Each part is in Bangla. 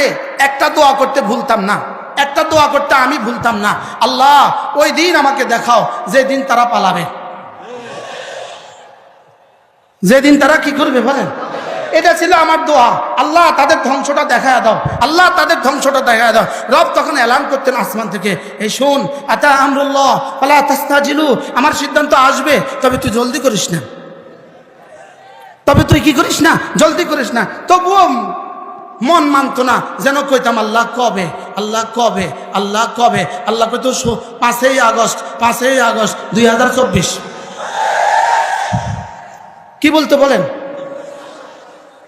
থাকতে একটা দোয়া করতে ভুলতাম না। একটা দোয়া করতে আমি ভুলতাম না। আল্লাহ, ওই দিন আমাকে দেখাও যে দিন তারা পালাবে। যেদিন তারা কি করবে বলেন? এটা ছিল আমার দোয়া। আল্লাহ, তাদের ধ্বংসটা দেখা দাও। আল্লাহ, তাদের ধ্বংসটা দেখা দাও। রব তখন এলান করতেন আসমান থেকে এই শোন, আতা আমরুল্লাহ আমার সিদ্ধান্ত আসবে, তবে তুই জলদি করিস না। তবে তুই কি করিস না? জলদি করিস না। তবুও মন মানতো না, যেন কইতাম, আল্লাহ কবে আল্লাহ কবে আল্লাহ কবে? আল্লাহ কইতো পাঁচই আগস্ট পাঁচই আগস্ট দুই হাজার চব্বিশ। কি বলতে বলেন?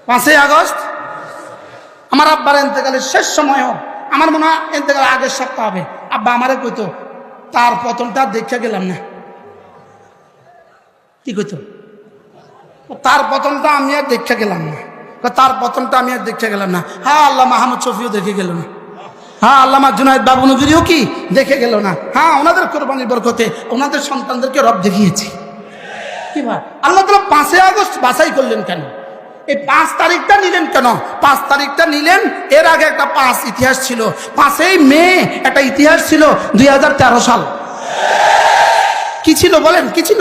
পাঁচই আগস্ট? আমার আব্বার এতেকালের শেষ সময়ও, আমার মনে হয় এতেকাল আগের সপ্তাহ হবে। আব্বা আমারে কইতো, তার পতনটা দেখে গেলাম না। কি কইতো? তার পতনটা আমি আর দেখে গেলাম না। তার পতনটা আমি আর দেখে গেলাম না। হ্যাঁ আল্লাহ মাহমুদ শফিও দেখে গেল না। হ্যাঁ আল্লামা জুনায়দ বাবু নজরিও কি? দেখে গেল না। হ্যাঁ ওনাদের কোরবানির বরকতে ওনাদের সন্তানদেরকে রব দেখিয়েছি। কি ভাই? আল্লাহ তালা পাঁচই আগস্ট বাছাই করলেন কেন? এই পাঁচ তারিখটা নিলেন কেন? পাঁচ তারিখটা নিলেন, এর আগে একটা পাঁচ ইতিহাস ছিল। পাঁচই মে একটা ইতিহাস ছিল দুই হাজার তেরো সাল। কি ছিল বলেন? কি ছিল?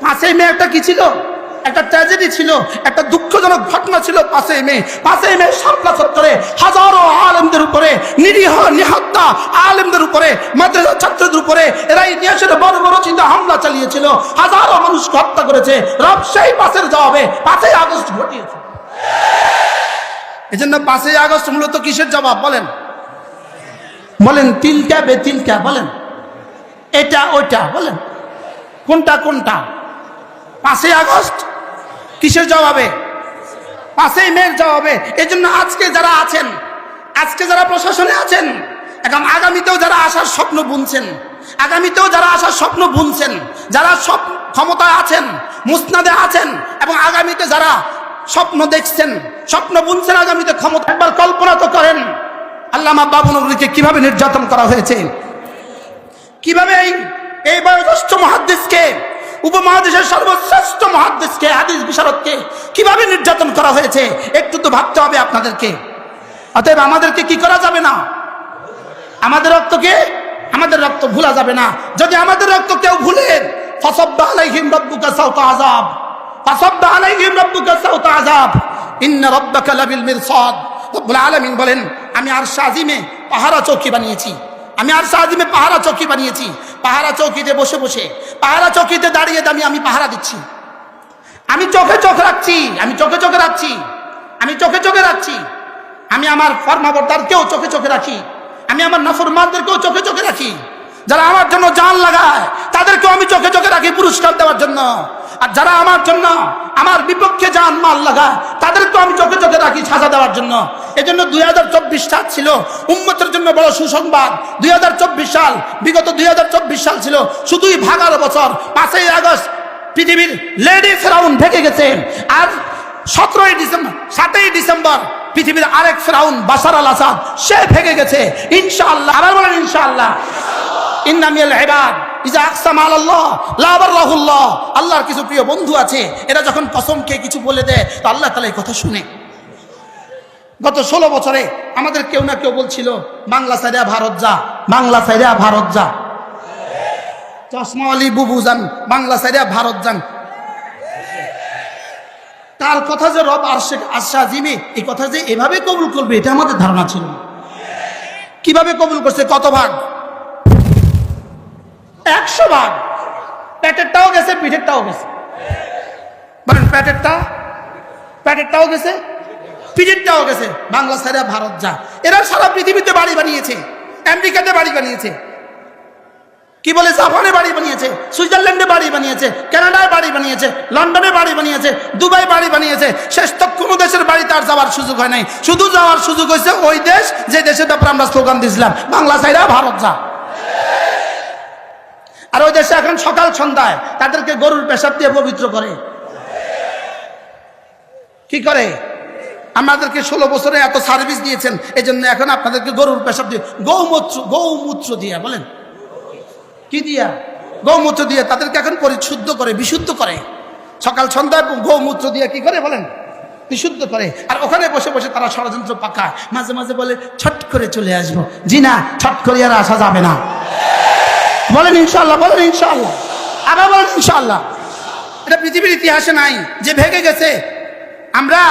পাঁচই মে একটা কি ছিল? একটা ট্র্যাজেডি ছিল, একটা দুঃখজনক ঘটনা ছিল পাঁচই মে পাঁচই মে সাপলা চত্বরে হাজারো আলেমদের উপরে, নিরীহ, নিহত্যা আলেমদের উপরে, মাদ্রাসা ছাত্রদের উপরে এরা ইতিহাসের বড় বড় চিন্তা, হামলা চালিয়েছিল। হাজারো মানুষকে হত্যা করেছে। সেই পাশের জবাবে পাঁচই আগস্ট ঘটিয়েছে। এজন্য পাঁচই আগস্ট মূলত কিসের জবাব বলেন? বলেন, তিনটা বে তিনটা বলেন। এটা, ওইটা বলেন। কোনটা কোনটা? পাঁচই আগস্ট কিসের জবাবে? পাঁচই মেয়ের জবাবে। এই জন্য আজকে যারা আছেন, আজকে যারা প্রশাসনে আছেন এখন আগামীতেও যারা আসার স্বপ্ন বুনছেন, আগামীতেও যারা আসার স্বপ্ন বুনছেন, যারা সব ক্ষমতায় আছেন, মুসনাদে আছেন, এবং আগামীতে যারা স্বপ্ন দেখছেন, স্বপ্ন বুনছেন, আগামীতে ক্ষমতা একবার কল্পনা তো করেন। আল্লামা বাবু নগরীকে কীভাবে নির্যাতন করা হয়েছে? কীভাবে এই বয়োজ্যেষ্ঠ মহাদ্দেশকে উপমহাদেশের সর্বশ্রেষ্ঠ মহাদেশকে হাদিস বিশারদকে কীভাবে নির্যাতন করা হয়েছে, একটু তো ভাবতে হবে আপনাদেরকে। অতএব আমাদেরকে কি করা যাবে না? আমাদের রক্তকে আমাদের রক্ত ভুলা যাবে না। যদি আমাদের রক্ত কেউ ভুলেন সাউতা সাউতা বলেন, আমি আর সাজিমে পাহারা চৌকি বানিয়েছি। আমি আর শাজিমে পাহারা চৌকি বানিয়েছি। পাহারা চৌকিতে বসে বসে। পাহারা চৌকিতে দাঁড়িয়ে দাঁড়িয়ে আমি পাহারা দিচ্ছি। আমি চোখে চোখ রাখছি। আমি চোখে চোখে রাখছি। আমি চোখে চোখে রাখছি। আমি আমার ফর্মাবর্তারকেও চোখে চোখে রাখি। আমি আমার নফরমানদেরকেও চোখে চোখে রাখি। যারা আমার জন্য জান লাগায়, তাদেরকেও আমি চোখে চোখে রাখি পুরস্কার দেওয়ার জন্য। আর যারা আমার জন্য, আমার বিপক্ষে জান মাল লাগায়, তাদেরকেও আমি চোখে চোখে রাখি সাজা দেওয়ার জন্য। এজন্য দুই হাজার চব্বিশ সাল ছিল উম্মতের জন্য বড় সুসংবাদ। দুই হাজার চব্বিশ সাল, বিগত দুই হাজার চব্বিশ সাল ছিল শুধুই ভাগার বছর। পাঁচই আগস্ট পৃথিবীর লেডি ফেরাউন ঢেকে গেছে। আর সতেরোই ডিসেম্বর, সাতই ডিসেম্বর পৃথিবীর আরেক ফেরাউন বাসার আল আসাদ, সে ভেঙে গেছে। ইনশাআল্লাহ, আবার বলেন ইনশাআল্লাহ। ইন্নামিয়াল হেবাদ আল্লাহর কিছু প্রিয় বন্ধু আছে, এরা যখন কসম খেয়ে কিছু বলে দেয়, তো আল্লাহ তালা এই কথা শুনে। গত ষোলো বছরে আমাদের কেউ না কেউ বলছিল, বাংলা সাইডা ভারত যা, বাংলা সাইডা ভারত যা। চশমা আলী বুবু যান, বাংলা সাইডা ভারত যান। তার কথা যে রব আরশেক আশা জিমে এই কথা যে এভাবে কবুল করবে, এটা আমাদের ধারণা ছিল। কীভাবে কবুল করছে? কত ভাগ? ভাগ। প্যাটেরটাও গেছে, পিঠেরটাও গেছে। বলেন প্যাটেরটা প্যাটেরটাও গেছে, পিঠেরটাও গেছে। বাংলা ভারত যা। এরা সারা পৃথিবীতে বাড়ি বানিয়েছে, আমেরিকাতে বাড়ি বানিয়েছে। কি বলে, জাপানে বাড়ি বানিয়েছে, সুইজারল্যান্ডে বাড়ি বানিয়েছে, কানাডায় বাড়ি বানিয়েছে, লন্ডনে বাড়ি বানিয়েছে, দুবাই বাড়ি বানিয়েছে। শেষ তো কোনো দেশের বাড়ি তার যাওয়ার সুযোগ হয় নাই। শুধু যাওয়ার সুযোগ হয়েছে ওই দেশ, যে দেশের ব্যাপারে আমরা স্লোগান দিয়েছিলাম, বাংলা সাইডা ভারত যা। আর ওই দেশে এখন সকাল সন্ধ্যায় তাদেরকে গরুর পেশাব দিয়ে পবিত্র করে। কি করে? আমাদেরকে ষোলো বছরে এত সার্ভিস দিয়েছেন এই জন্য এখন আপনাদেরকে গরুর পেশাব দিয়ে গৌমূত্র গৌমূত্র দিয়া, বলেন। কি দিয়া? গৌমূত্র দিয়ে তাদেরকে এখন পরিশুদ্ধ করে, বিশুদ্ধ করে। সকাল সন্ধ্যায় গৌমূত্র দিয়ে কি করে বলেন? বিশুদ্ধ করে। আর ওখানে বসে বসে তারা ষড়যন্ত্র পাকা মাঝে মাঝে বলে, ছট করে চলে আসব। জি না, ছট করে আর আসা যাবে না। বলেন ইনশাল্লাহ বলেন ইনশাল্লাহ আবার বলেন ইনশাল্লাহ এটা পৃথিবীর ইতিহাসে নাই, যে ভেগে গেছে। আমরা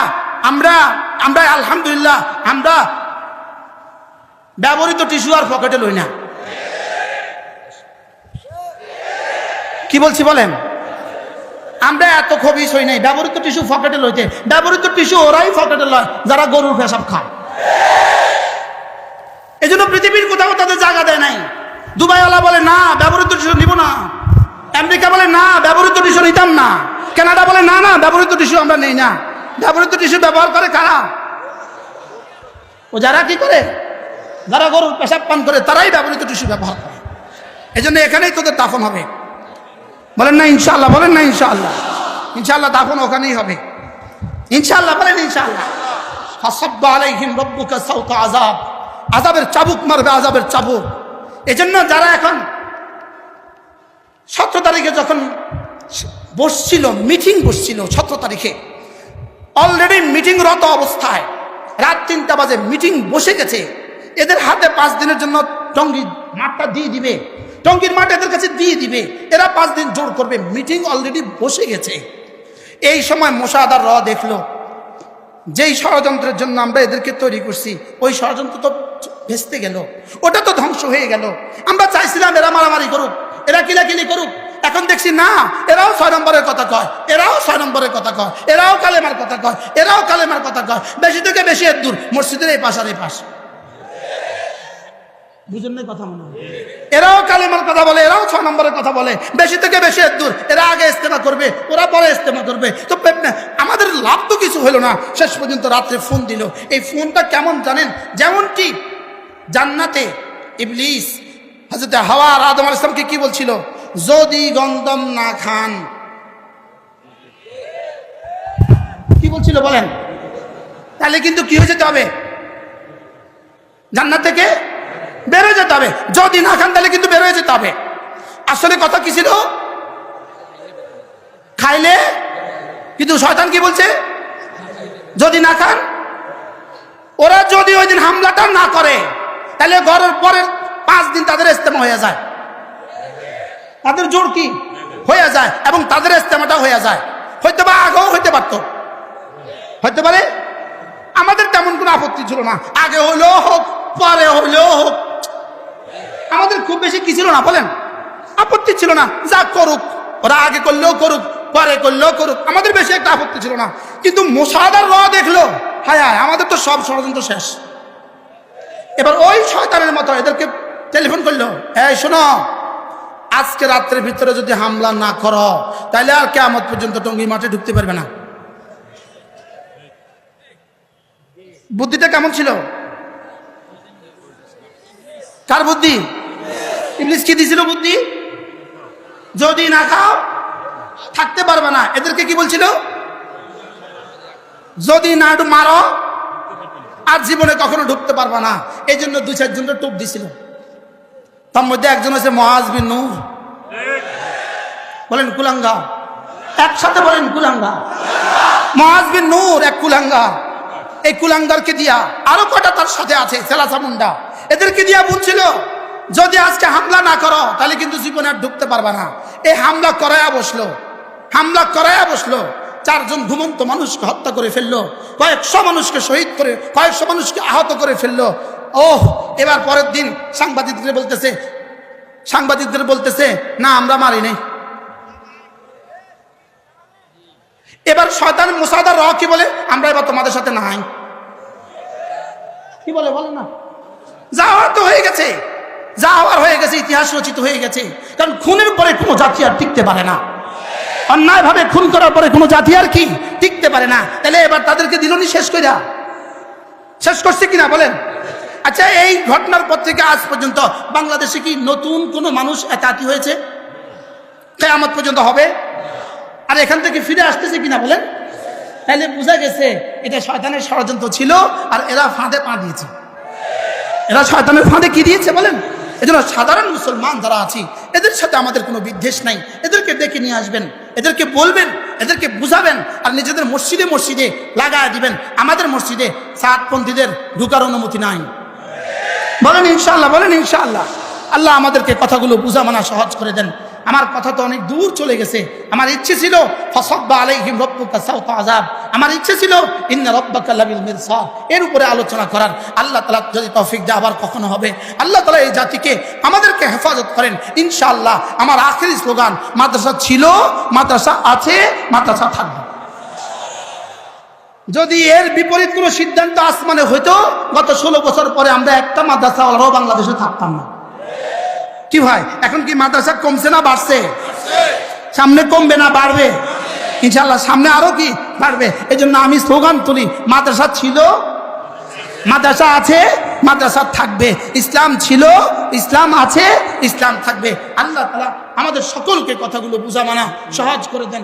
আমরা আমরা আলহামদুলিল্লাহ, আমরা ব্যবহৃত টিস্যু আর পকেটে লই না। কি বলছি বলেন? আমরা এত খবিস হই নাই, ব্যবহৃত টিস্যু পকেটে লইতে। ব্যবহৃত টিস্যু ওরাই পকেটে লয়, যারা গরুর পেশাব খায়। এই জন্য পৃথিবীর কোথাও তাদের জায়গা দেয় নাই। দুবাইওয়ালা বলে, না, ব্যবহৃত টিস্যু নিব না। আমেরিকা বলে, না, ব্যবহৃত টিস্যু নিতাম না। কানাডা বলে, না না, ব্যবহৃত টিস্যু আমরা নেই না। ব্যবহৃত টিস্যু ব্যবহার করে কারা? ও যারা কি করে? যারা গরুর পেশাব পান করে, তারাই ব্যবহৃত টিস্যু ব্যবহার করে। এই জন্য এখানেই তোদের দাফন হবে। বলেন না ইনশাল্লাহ বলেন না ইনশাল্লাহ ইনশাল্লাহ দাফন ওখানেই হবে। ইনশাল্লাহ বলেন ইনশাল্লাহ ফাসাব্ব আলাইহিম রব্বুকা সাউতা আযাব। আযাবের চাবুক মারবে, আযাবের চাবুক। এজন্য যারা এখন সতেরো তারিখে যখন বসছিল মিটিং বসছিল সতেরো তারিখে অলরেডি মিটিং মিটিংরত অবস্থায়, রাত তিনটা বাজে মিটিং বসে গেছে, এদের হাতে পাঁচ দিনের জন্য টঙ্গি মাঠটা দিয়ে দিবে, টঙ্গির মাঠ এদের কাছে দিয়ে দিবে, এরা পাঁচ দিন জোর করবে মিটিং অলরেডি বসে গেছে। এই সময় মোশাদার র দেখল, যেই ষড়যন্ত্রের জন্য আমরা এদেরকে তৈরি করছি, ওই ষড়যন্ত্র তো ভেস্তে গেল। ওটা তো ধ্বংস হয়ে গেল। আমরা চাইছিলাম এরা মারামারি করুক, এরা কিলাকিলি করুক। এখন দেখছি না, এরাও ছয় নম্বরের কথা কয়, এরাও ছয় নম্বরের কথা কয়, এরাও কালেমার কথা কয়, এরাও কালেমার কথা কয়। বেশি থেকে বেশি এর দূর, মসজিদের এই পাশ আর এই পাশ। কথা এরাও কালেমার কথা বলে, এরাও ছয় নম্বরের কথা বলে। বেশি থেকে বেশি এর দূর, এরা আগে ইস্তেমা করবে, ওরা পরে ইস্তেমা করবে। তো আমাদের লাভ তো কিছু হলো না। শেষ পর্যন্ত রাত্রে ফোন দিল। এই ফোনটা কেমন জানেন? যেমনটি জান্নাতে ইবলিস হাজরত হাওয়া আর আদম আল ইসলামকে কি বলছিল? যদি গন্দম না খান। কি বলছিল বলেন? তাহলে কিন্তু কি হয়ে যেতে হবে? জান্নাত থেকে বেরো যেতে হবে। যদি না খান, তাহলে কিন্তু বেরোয় যেতে হবে। আসলে কথা কি ছিল? খাইলে কিন্তু শয়তান কি বলছে? যদি না খান, ওরা যদি ওই দিন হামলাটা না করে তাহলে ঘরের পরের পাঁচ দিন তাদের ইস্তেমা হয়ে যায়। তাদের জোর কি? হয়ে যায় এবং তাদের ইস্তেমাটা হয়ে যায়। হয়তো বা আগেও হইতে পারত। হইতে পারে? আমাদের তেমন কোনো আপত্তি ছিল না। আগে হইলেও হোক, পরে হইলেও হোক। আমাদের খুব বেশি কি ছিল না বলেন? আপত্তি ছিল না। যা করুক, ওরা আগে করলেও করুক, পরে করলেও করুক, আমাদের বেশি একটা আপত্তি ছিল না। কিন্তু মোসাদার র দেখল, হায় হায়, আমাদের তো সব ষড়যন্ত্র শেষ। এবার ওই শয়তানের মতো এদেরকে টেলিফোন করল, এই, শোনো, আজকে রাত্রের ভিতরে যদি হামলা না করো তাহলে আর কেমন পর্যন্ত টঙ্গি মাঠে ঢুকতে পারবে না। বুদ্ধিটা কেমন ছিল? কার বুদ্ধি? ইংলিশ কি দিছিল বুদ্ধি? যদি না খাও, থাকতে পারবে না। এদেরকে কি বলছিল? যদি না মারো আর জীবনে কখনো ঢুকতে পারবে না। এই জন্য দুই চারজনকে টুপ দিছিল। তার মধ্যে একজন হচ্ছে মহাজ বিন নূর। বলেন, কুলাঙ্গা। একসাথে বলেন, কুলাঙ্গা। মহাজ বিন নূর, এক কুলাঙ্গা। এই কুলাঙ্গারকে দিয়া আরও কটা তার সাথে আছে, সেলাসা মুন্ডা। এদেরকে দিয়া বলছিল, যদি আজকে হামলা না করো, তাহলে কিন্তু জীবনে আর ঢুকতে পারবা না। এই হামলা করায়া বসল। হামলা করায়া বসল। চারজন ঘুমন্ত মানুষকে হত্যা করে ফেলল, কয়েকশো মানুষকে শহীদ করে, কয়েকশো মানুষকে আহত করে ফেলল। ওহ, এবার পরের দিন সাংবাদিকদের বলতেছে সাংবাদিকদের বলতেছে, না, আমরা মারি নাই। এবার শয়তান মুসাদার র কি বলে? আমরা এবার তোমাদের সাথে নাই। কি বলে বলে না? যা হওয়ার তো হয়ে গেছে। যা হওয়ার হয়ে গেছে, ইতিহাস রচিত হয়ে গেছে। কারণ খুনের পরে কোনো জাতি আর টিকতে পারে না। অন্যায়ভাবে খুন করার পরে কোনো জাতি আর কি টিকতে পারে না। তাহলে এবার তাদেরকে দিলনি শেষ কইরা। শেষ করছে কিনা বলেন? আচ্ছা এই ঘটনার পর থেকে আজ পর্যন্ত বাংলাদেশে কি নতুন কোনো মানুষ একাতি হয়েছে? কেয়ামত পর্যন্ত হবে? আর এখান থেকে ফিরে আসতেছে কিনা বলেন? তাহলে বোঝা গেছে এটা শয়তানের ষড়যন্ত্র ছিল আর এরা ফাঁদে পা দিয়েছে। এরা শয়তানের ফাঁদে কি দিয়েছে বলেন? এজন্য সাধারণ মুসলমান যারা আছি, এদের সাথে আমাদের কোনো বিদ্বেষ নাই। এদেরকে ডেকে নিয়ে আসবেন, এদেরকে বলবেন, এদেরকে বুঝাবেন আর নিজেদের মসজিদে মসজিদে লাগায় দিবেন। আমাদের মসজিদে সাতপন্থীদের ঢুকার অনুমতি নাই। বলেন ইনশাল্লাহ বলেন ইনশাল্লাহ আল্লাহ আমাদেরকে কথাগুলো বুঝা মানা সহজ করে দেন। আমার কথা তো অনেক দূর চলে গেছে। আমার ইচ্ছে ছিল আমার ইচ্ছে ছিল এর উপরে আলোচনা করার। আল্লাহ তাআলা যদি তৌফিক দেয়, আবার কখনো হবে। আল্লাহ তাআলা এই জাতিকে আমাদেরকে হেফাজত করেন। ইনশাআল্লাহ আমার আখেরি স্লোগান, মাদ্রাসা ছিল, মাদ্রাসা আছে, মাদ্রাসা থাকবে। যদি এর বিপরীত কোনো সিদ্ধান্ত আসমানে হইতো, গত ষোলো বছর পরে আমরা একটা মাদ্রাসা ওরাও বাংলাদেশে থাকতাম না। কি ভাই? এখন কি মাদ্রাসা কমছে না বাড়ছে? সামনে কমবে না, বাড়বে। ইনশাল্লাহ সামনে আরও কি? বাড়বে। এই জন্য আমি স্লোগান তুলি, মাদ্রাসা ছিল, মাদ্রাসা আছে, মাদ্রাসা থাকবে। ইসলাম ছিল, ইসলাম আছে, ইসলাম থাকবে। আল্লাহ তালা আমাদের সকলকে কথাগুলো বুঝা মানা সহজ করে দেন।